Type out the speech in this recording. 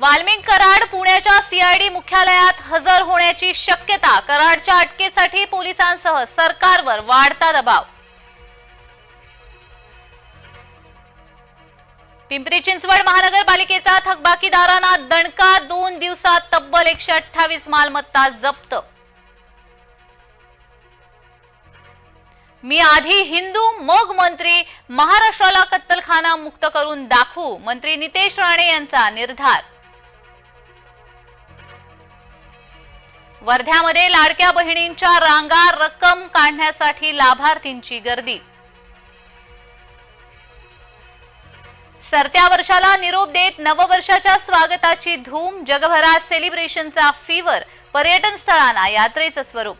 वाल्मिक कराड पुण्याच्या सीआयडी मुख्यालयात हजर होण्याची शक्यता कराडच्या अटकेसाठी पोलिसांसह सरकारवर वाढता दबाव. पिंपरी चिंचवड महानगरपालिकेचा थकबाकीदारांना दणका दोन दिवसात तब्बल एकशे अठ्ठावीस मालमत्ता जप्त. मी आधी हिंदू मग मंत्री महाराष्ट्राला कत्तलखाना मुक्त करून दाखवू मंत्री नितेश राणे यांचा निर्धार. वर्ध्यामध्ये लाडक्या बहिणींच्या रांगा रक्कम काढण्यासाठी लाभार्थींची गर्दी. सरत्या वर्षाला निरोप देत नववर्षाच्या स्वागताची धूम जगभरात सेलिब्रेशनचा फीवर पर्यटन स्थळांना यात्रेचं स्वरूप.